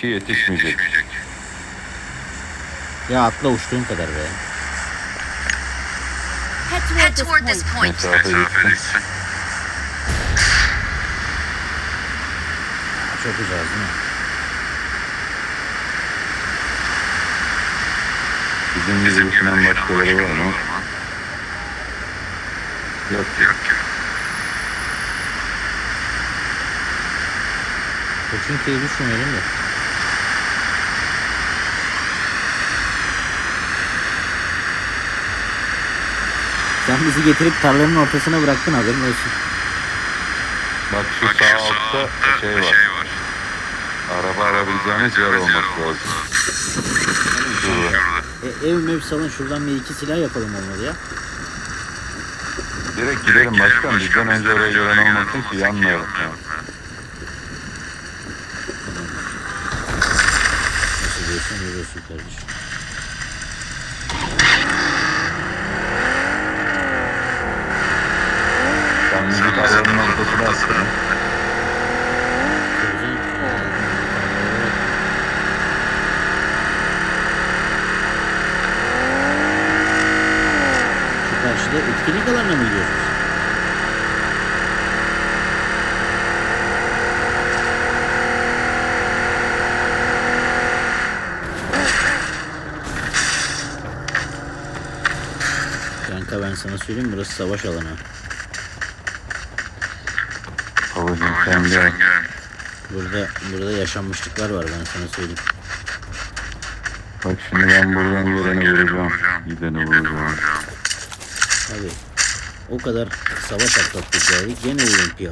ki yetişmeyecek. Ya atla uçtuğun kadar be. Head toward this point. Mesafe gitsin. Çok uzağız değil mi? Bizim gibi düşünen başkaları var mı? Yok yok. Koçinki'yi düşünmeyelim de. Sen bizi getirip tarlanın ortasına bıraktın haberin olsun. Bak şu sağ altta şey var. Araba arabileceğiniz yer olması lazım. Şurada. E, ev mev salın şuradan bir iki silah yapalım olmadı ya. Direkt gidelim başkan. Bizden önce oraya gören olmasın ki yanmayalım. ya. Nasıl diyorsun yürüyorsun kardeşim. Sen bizi tarlanın ortasına attın. Göreceğim. Şu karşıda etkinlik alanına mı gidiyoruz? Kanka ben sana söyleyeyim burası savaş alanı. Babacım sen gel. Burada burada yaşanmışlıklar var ben sana söyleyeyim. Bak şimdi ben buradan geleni vuracağım. Gideni vuracağım. Abi o kadar savaş atlattık geldik gene olimpiya.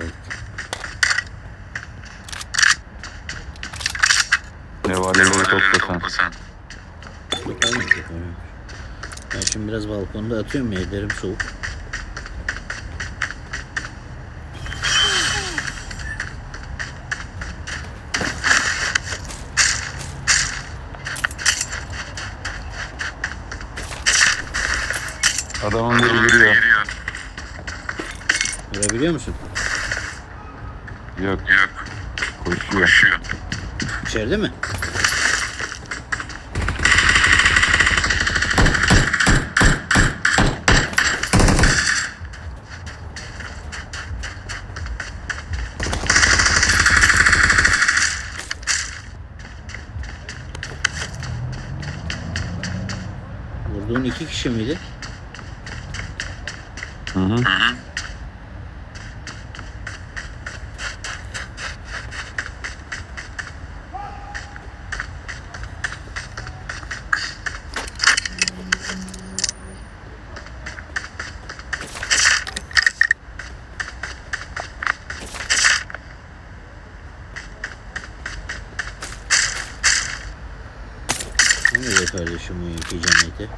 Ne var ne topla sen. Bakalım, bakalım. Ben şimdi biraz balkonda atıyorum ya ellerim soğuk. Adamın biri yürüyor. Görebiliyor musun? Yok. Yok. Koşuyor. İçeride mi? İki kişi miydi? Hı hı. Nerede kardeşim bu iki cenneti?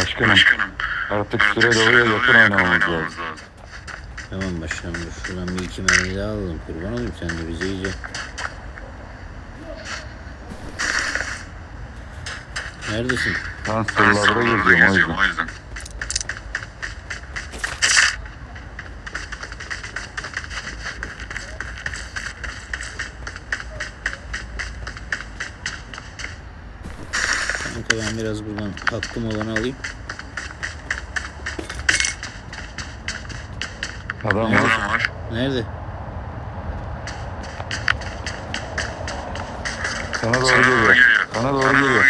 Başkanım. Artık süre doluyor yakın oynamamız lazım. Tamam başkanım dur şuradan bir iki mermi daha alalım kurban olayım sen de bize iyice. Neredesin? Ben sırlarda geziyorum o yüzden. Hakkım olanı alayım. Adam var. Nerede? Sana doğru geliyor. Sana doğru geliyor.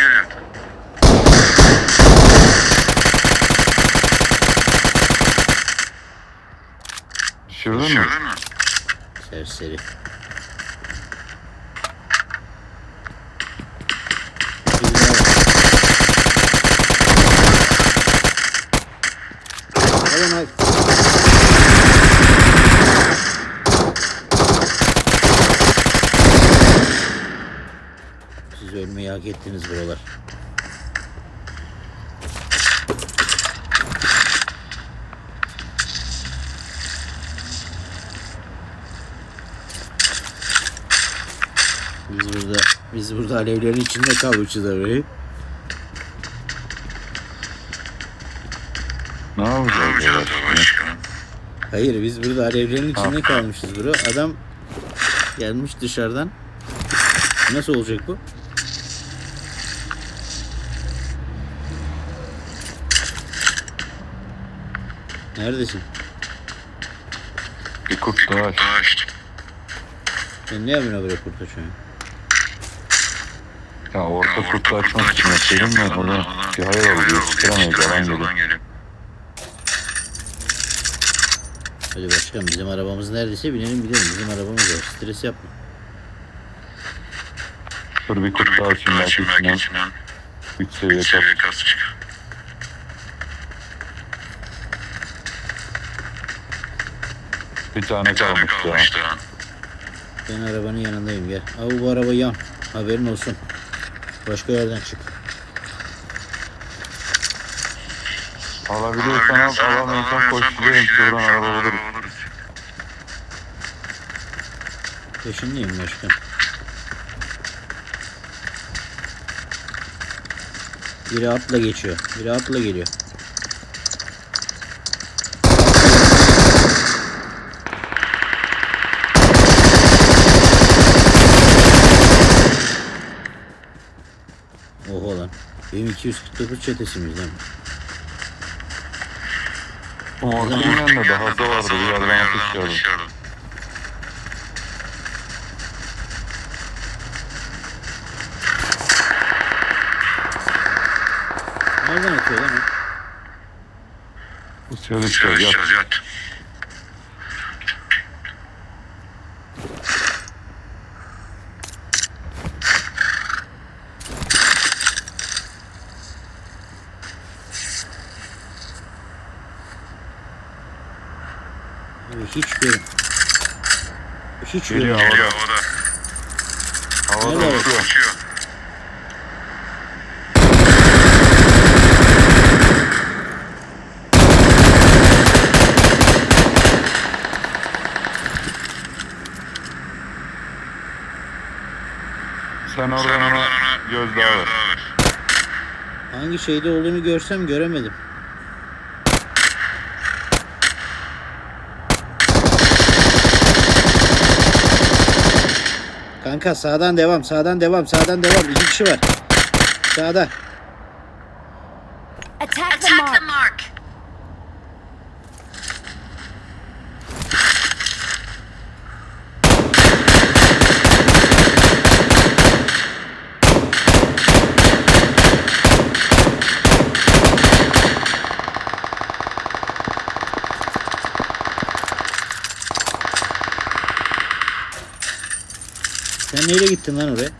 Düşürdün mü? Serseri. Alın abi. Hak ettiniz buralar. Biz burada biz burada alevlerin içinde kalmışız abi. Ne yapacağız ya? Hayır biz burada alevlerin içinde kalmışız bro. Adam gelmiş dışarıdan. Nasıl olacak bu? Neredesin? Bir kurt daha. Sen ne yapıyorsun böyle şu an? Ya orta kutu açmak için yapıyorum ya. Orada bir hayal oluyor. Sıkıramayız. Yalan geliyor. Hadi başkan bizim arabamız neredeyse binelim gidelim. Bizim arabamız var. Stres yapma. Dur bir kurt daha açayım. Belki içinden 3 seviye kas. Bir tane kalmış ya. Ben arabanın yanındayım gel. Abi bu araba yan. Haberin olsun. Başka yerden çık. Alabiliyorsan al, alamıyorsan koşturuyorum. Şuradan araba buluruz. Peşindeyim başkan. Biri atla geçiyor. Biri atla geliyor. M249 çetesi miyiz lan? Orkun'un yanında da hasa vardı. Bir yerden atış gördüm. Nereden atıyor lan o? Uçuyor uçuyor yat. Abi hiç görün. Hiç Geliyor havada. Havada Nerede? uçuyor. Sen oradan ona gözdağı ver. Hangi şeyde olduğunu görsem göremedim. Kanka sağdan devam, sağdan devam, sağdan devam. İki kişi var. Sağda. Attack the mark. Neyle gittin lan oraya?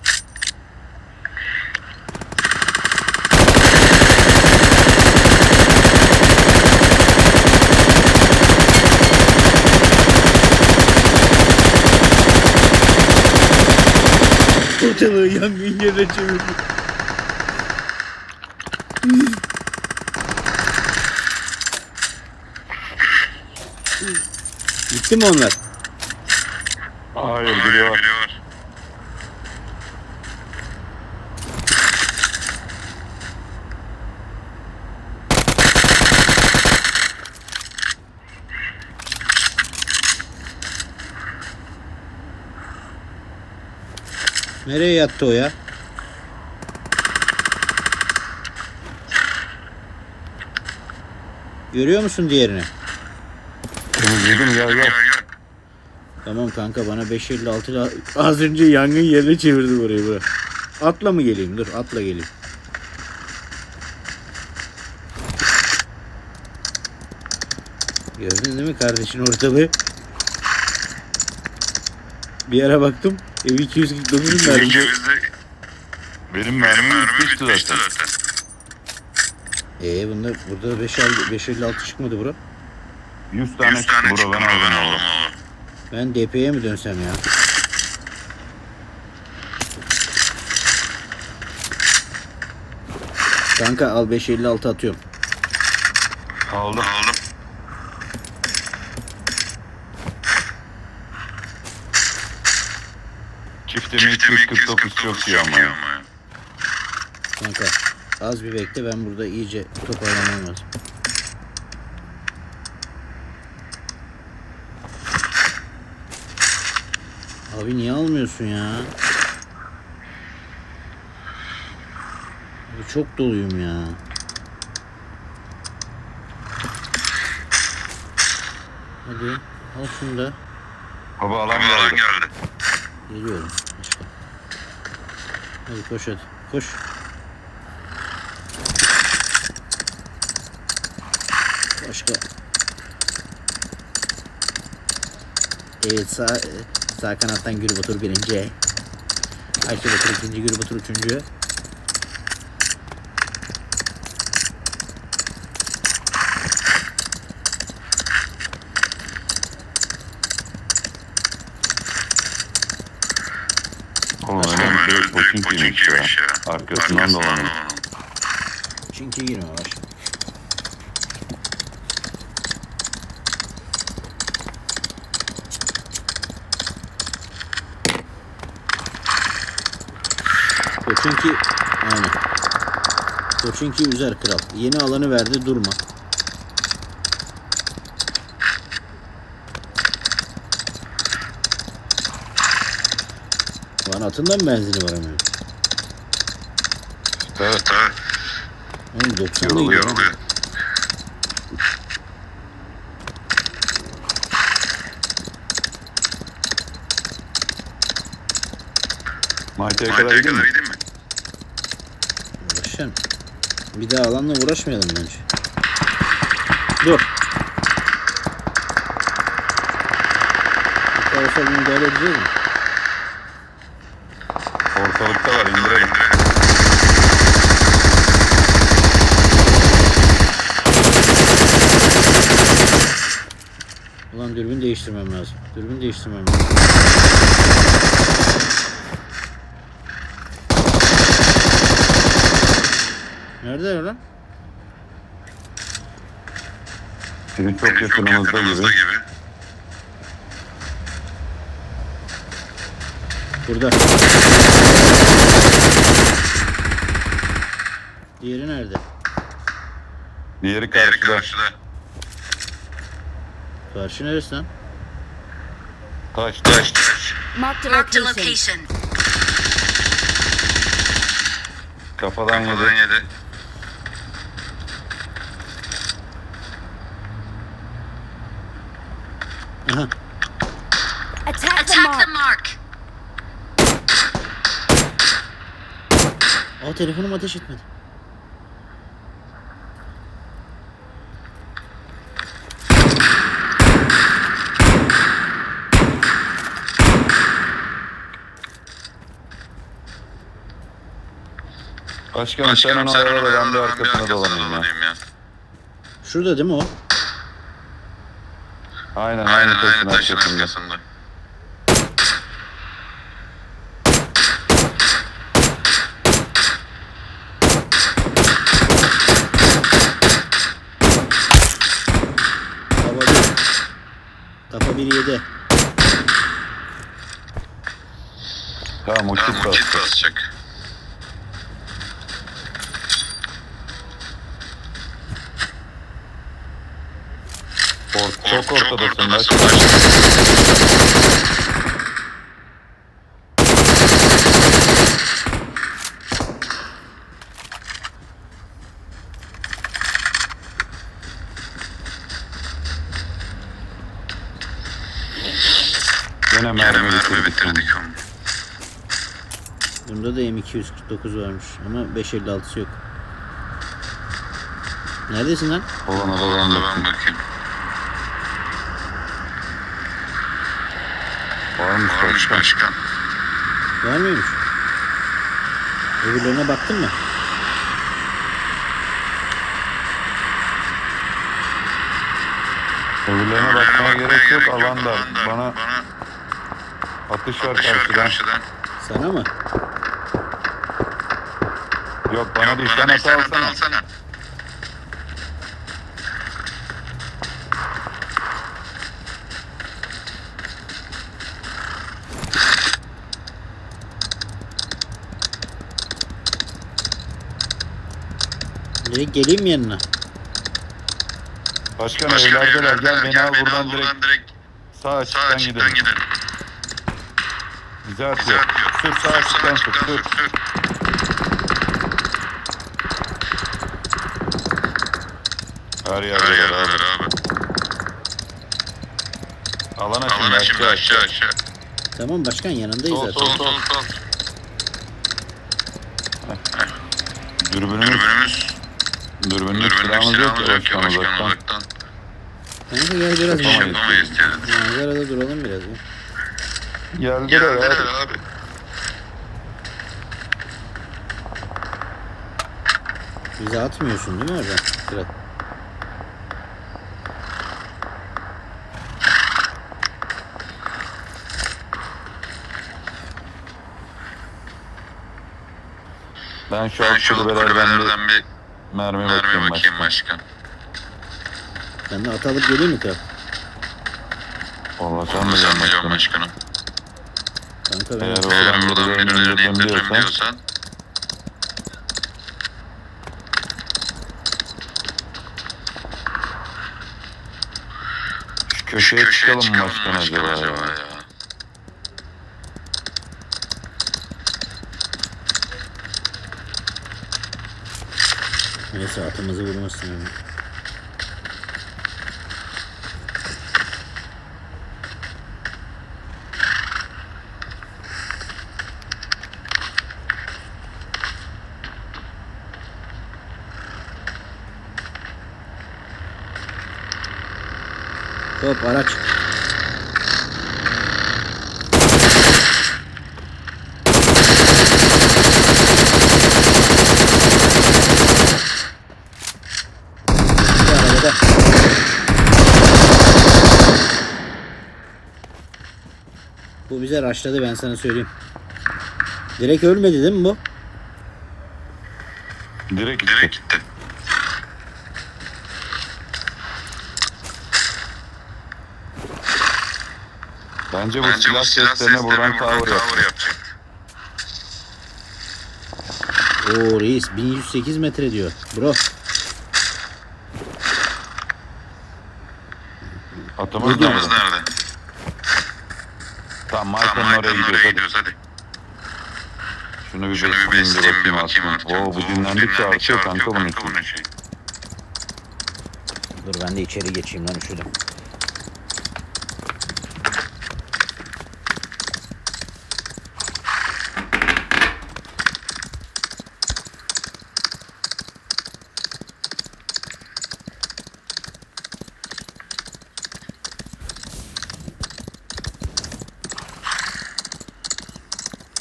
Ortalığı yangın yerine çevirdi. Gitti mi onlar? Hayır biri Nereye yattı o ya? Görüyor musun diğerini? Temizledim gel gel. Tamam kanka bana 556 la- az önce yangın yerine çevirdi burayı bura. Atla mı geleyim? Dur atla geleyim. Gördün değil mi kardeşin ortalığı? Bir ara baktım. Ev 249'un vermiş. Benim mermim bitmişti zaten. Ee bunda burada 556 556 çıkmadı bura. 100 tane çıktı bura ben aldım. Ben DP'ye mi dönsem ya? Kanka al 556 atıyorum. Aldım. Aldım. Çift 249 çok iyi ama. Kanka az bir bekle ben burada iyice toparlamam lazım. Abi niye almıyorsun ya? Abi çok doluyum ya. Hadi al şunu da. Baba alan geldi. Geliyorum. Hadi koş hadi. Koş. Başka. Evet sağ, sağ kanattan Gül Batur birinci. Ayşe Batur ikinci, Gül Batur üçüncü. Oğlum direkt Pochinki'ymiş ya. Arkasından dolanın. Çünkü girme başka. Koçinki aynen. Koçinki üzer kral. Yeni alanı verdi durma. Mı benzini var hemen? Evet. Oğlum 90'da Yoruluyor. gidiyor. lan. Mayta'ya kadar gidin mi? Uğraşacaksın. Bir daha alanla uğraşmayalım bence. Dur. Bu tarafa müdahale edeceğiz mi? Ortalıkta var indirelim. Ulan dürbün değiştirmem lazım. Dürbün değiştirmem lazım. Nerede lan? Senin çok yakınımızda gibi. Burada. Diğeri nerede? Diğeri karşıda. Karşı neresi lan? Taş taş. Marked a a location. location. Kafadan yedi. Aha. Attack the Attack the mark. mark. Aa telefonum ateş etmedi. Başkanım sen onu arada ben de arkasına dolanayım ya. Şurada değil mi o? Aynen aynı taşın arkasında. Kafa bir yedi. Tamam o kit basacak. Or çok ortadasın baş. Gene 249 varmış ama 5.56'sı yok. Neredesin lan? Olan olan da ben bakayım. Varmış, Varmış başkan. başkan. Var mıymış? Öbürlerine baktın mı? Öbürlerine bakmaya gerek yok. Alan da bana atış var karşıdan. Sana mı? Yok bana değil sen hata alsana. alsana. Niye geleyim yanına? Başkan, Başkan evlerdeler gel beni al buradan direkt, direkt sağ açıktan gidelim. gidelim. Bize atıyor. Sür sağ açıktan sür sür. sür. Her yerdeler abi. Alan açın aşağı aşağı. Tamam başkan yanındayız Sol zaten. sol sol. Dürbünümüz. Dürbünümüz silahımız yok ki başkan uzaktan. Kanka gel biraz Yapamayız. manzarada duralım biraz ya. Geldiler abi. Bizi atmıyorsun değil mi oradan? Fırat. Ben şu alt kulübelerden bir mermi bakayım başkan. Ben de at alıp geleyim mi kral? Valla sen mi başkanım? Kanka ben Eğer oradan birilerini indiririm diyorsan. Şu köşeye çıkalım mı başkan acaba ya? Neyse atımızı vurmasın yani. Hop araç. Bir arabada. Bu bize raşladı ben sana söyleyeyim. Direkt ölmedi değil mi bu? Direkt gitti. Bence bu silah seslerine buradan cover yapacak. Oo reis 1108 metre diyor. Bro Atımız nerede? Tamam Malcolm'un oraya gidiyoruz hadi. Şunu bir Şunu bir besleyeyim bir bakayım artık. Oo bu dinlendikçe artıyor kanka bunun için. dur ben de içeri geçeyim lan üşüdüm.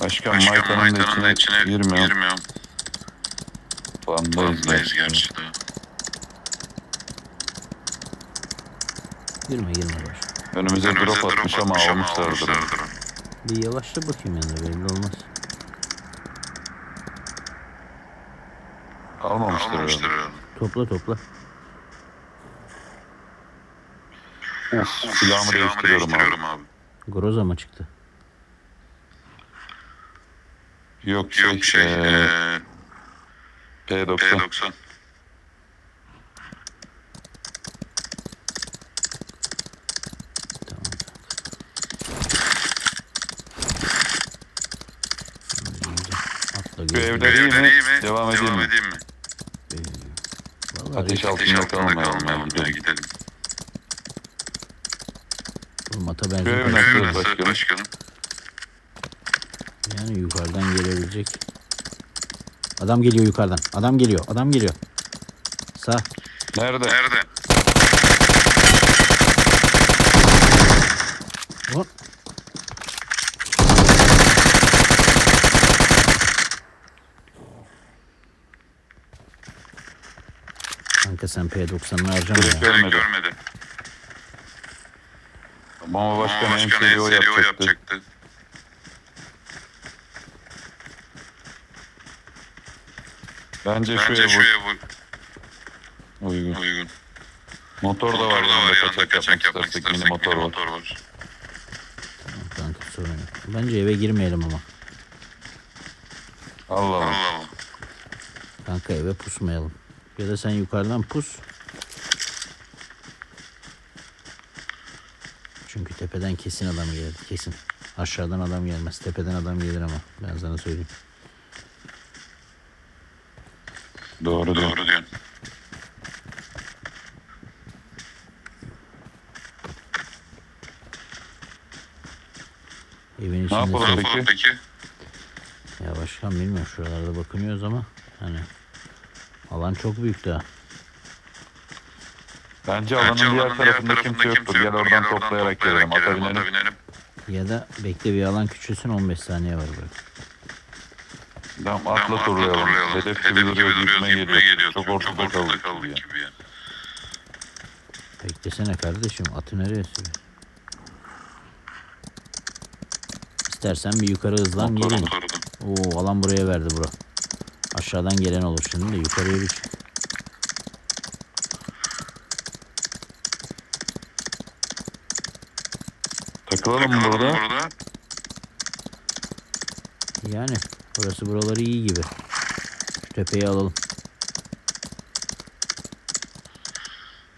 Başkan Maytan'ın da içine girmiyorum. Bandayız gerçi de. Girme girme boş. Önümüze drop atmış ama almışlardır. Bir yavaşla bakayım yani belli olmaz. Almamıştır herhalde. Topla topla. Uf, silahımı değiştiriyorum abi. Groza mı çıktı? Yok şey, Yok şey eee, P90. P90. Tamam. Atla Şu gel. evler iyi mi? Devam edeyim mi? Vallahi Ateş reis, altında kalmayalım ya gidelim. bu mata ev parası nasıl başkanım? Yani yukarıdan gelebilecek. Adam geliyor yukarıdan. Adam geliyor. Adam geliyor. Sağ. Nerede? Nerede? Hop. Kanka sen P90'ını harcama ya. görmedi. görmedi. Ama başkan en seri o yapacaktı. Bence, şu ev bu. Uygun. Uygun. Motor, da var yanında kaçak, yapmak istersek mini motor var. Kanka sorun yok. Bence eve girmeyelim ama. Allah Allah. Kanka eve pusmayalım. Ya da sen yukarıdan pus. Çünkü tepeden kesin adam gelir. Kesin. Aşağıdan adam gelmez. Tepeden adam gelir ama. Ben sana söyleyeyim. Doğru. Doğru diyorsun. Evin Ne yapalım Ne yapalım peki? Ya başkan bilmiyorum şuralarda bakınıyoruz ama hani alan çok büyük daha. Bence alanın Bence diğer alanın tarafında kimse yoktur. Gel oradan toplayarak gelelim. Ata binelim. Ata binelim. Ya da bekle bir alan küçülsün 15 saniye var bırak. Tamam Tamam, atla turlayalım. Hedef gibi duruyor gitme geliyor. Çok ortada kaldık gibi ya. gibi ya. Beklesene kardeşim atı nereye sürüyor? İstersen bir yukarı hızlan gelin. Oo alan buraya verdi bro. Aşağıdan gelen olur şimdi de yukarıya bir çık. Takılalım mı burada? Burada. Yani burası buraları iyi gibi. Şu tepeyi alalım.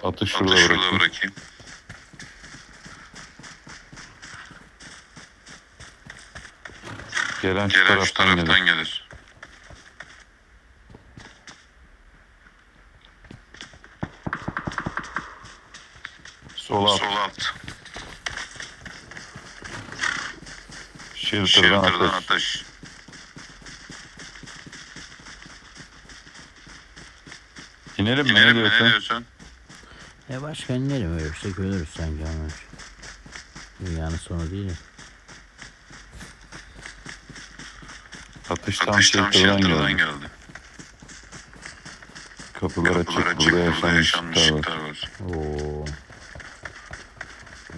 Atı şurada Atı şurada bırakayım. Gelen şu Gelen şu taraftan gelir. taraftan gelir. Sola at. Sola at. Shelter'dan Shelter'dan ateş. ateş. İnelim mi? Ne İnelim mi? Ne diyorsun? diyorsun? Ya başka inelim ölürsek ölürüz sanki ama. Dünyanın sonu değil. ya. Atış tam Atış tam geldi. geldi. Kapılar açık. Kapılar açık. Burada Burada yaşanmışlıklar var. yaşanmışlıklar var. Oo.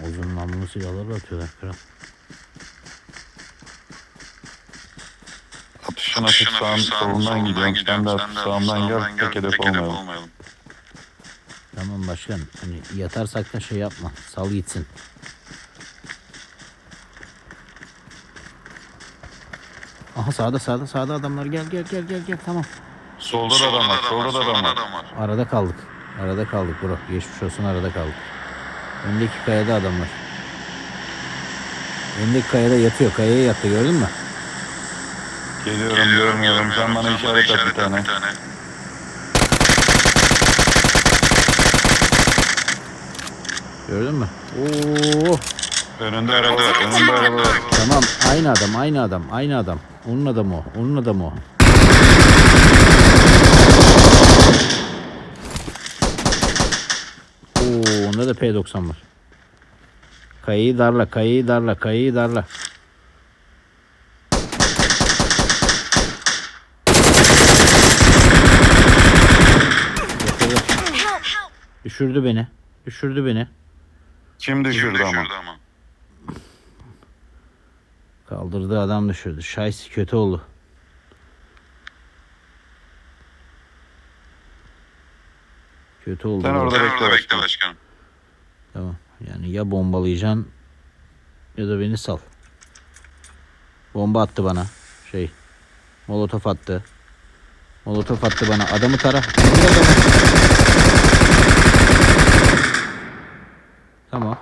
Uzun namlulu silahlarla atıyorlar kral. Atışın hafif sağın, solundan gidiyorum. Sen de hafif sağımdan gel. Tek hedef olmayalım. Tamam başkan. Hani yatarsak da şey yapma. Sal gitsin. Aha sağda sağda sağda adamlar gel gel gel gel gel tamam. Solda da adam var. Solda da adam var. var. Arada kaldık. Arada kaldık bro. Geçmiş olsun arada kaldık. Öndeki kayada adam var. Öndeki kayada yatıyor. Kayaya yattı gördün mü? Geliyorum Geliyorum görmüyorum. Sen bana işaret tane. bir tane. Gördün mü? Oo. Önünde araba var. Önünde araba var. Tamam aynı adam aynı adam aynı adam. Onun adamı o. Onun adamı o. Oo, onda da P90 var. Kayayı darla, kayayı darla, kayayı darla. Düşürdü beni. Düşürdü beni. Kim düşürdü ama? ama. Kaldırdığı adam düşürdü. Şaysi kötü oldu. Kötü oldu. Sen orada bekle orada bekle başkanım. başkanım. Tamam. Yani ya bombalayacaksın ya da beni sal. Bomba attı bana. Şey. Molotof attı. Molotof attı bana. Adamı tara. İndir adamı. Tamam.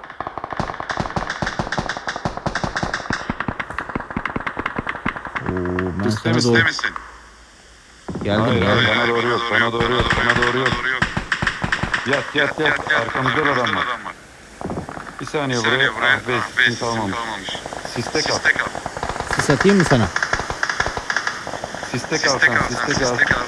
Oo, ben sana doğru misin? geldim Hayır, ya. hayır. Bana doğru yok, bana doğru yok, bana doğru yok. Yat yat yat. Arkamızda da adam var. Bir saniye Bir buraya. saniye buraya. Ah be sisin kalmamış. Siste kal. Siste kal. Sis atayım mı sana? Siste kal Siste sen. kal. Siste kal.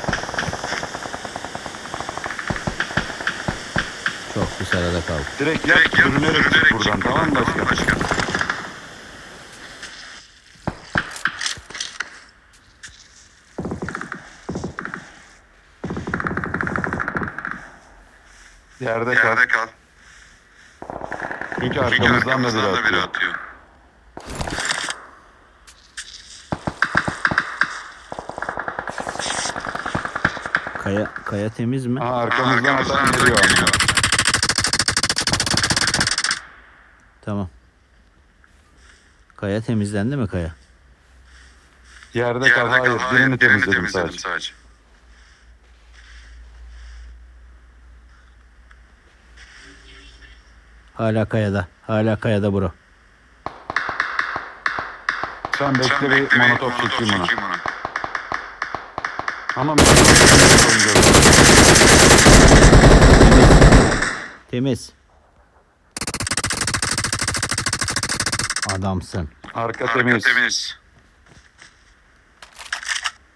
Çok pis arada kaldı. Direkt yat. Direkt yap, Sürünerek çık sürünerek buradan. çık Tamam mı buradan, başkanım? başkanım? Yerde kal. Yerde kal. Çünkü Çünkü arkamızdan da biri arkamızdan da biri atıyor. atıyor. Kaya kaya temiz mi? Aha arkamızdan atan geliyor. Tamam. Kaya temizlendi mi kaya? Yerde, Yerde kal hayır. Birini, birini temizledim, temizledim sadece. sadece. Hala kayada. Hala kayada bro. Sen bekle, Sen bekle bir monotop çekeyim ona. Ama temiz. temiz. Adamsın. Arka Arka temiz. temiz.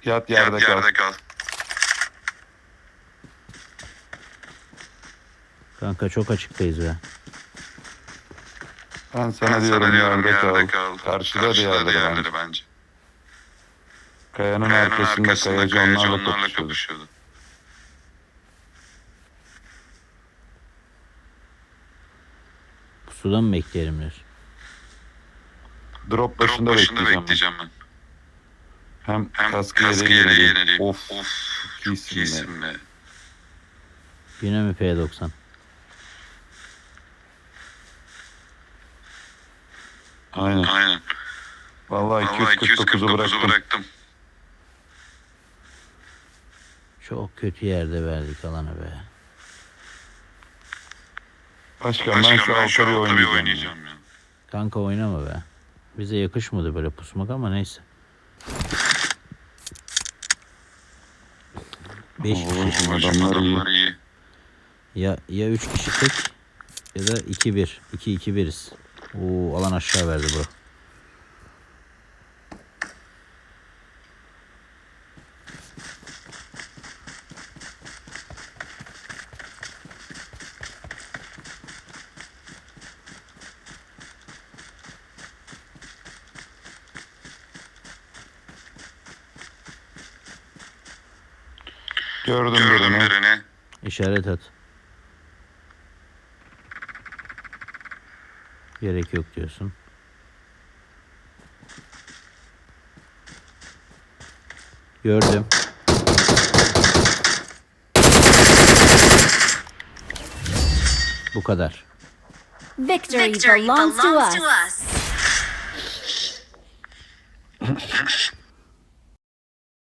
Yat Yerde, yerde kal. yerde kal. Kanka çok açıktayız be. Ben sana Ben diyorum sana yerde yerde kal. kal. Karşıda diğerleri bence. diğerleri bence. Kayanın, Kayanın arkasında, arkasında kayacı kayacı onlarla onlarla kapışıyordu. kapışıyordu. Pusuda mı bekleyelim Drop Drop başında, başında bekleyeceğim. bekleyeceğim ben. Hem, Hem kaskı, kaskı yere yere yenileyim. Of. Of. çok iyisin be. iyisin be. Yine mi P90? Aynen. Aynen. Vallahi Vallahi 249'u 249'u bıraktım. bıraktım. Çok kötü yerde verdik alanı be. Başkan, ben Başkan şu ben şu bir oynayacağım. ya. oynayacağım ya. Kanka oynama be. Bize yakışmadı böyle pusmak ama neyse. 5 Oo, kişi. adamlar iyi. Ya ya 3 kişi tek ya da 2-1. 2-2-1'iz. Oo alan aşağı verdi bro. Gördüm, Gördüm birini. birini. İşaret at. Gerek yok diyorsun. Gördüm. Bu kadar. Victory, belongs to us.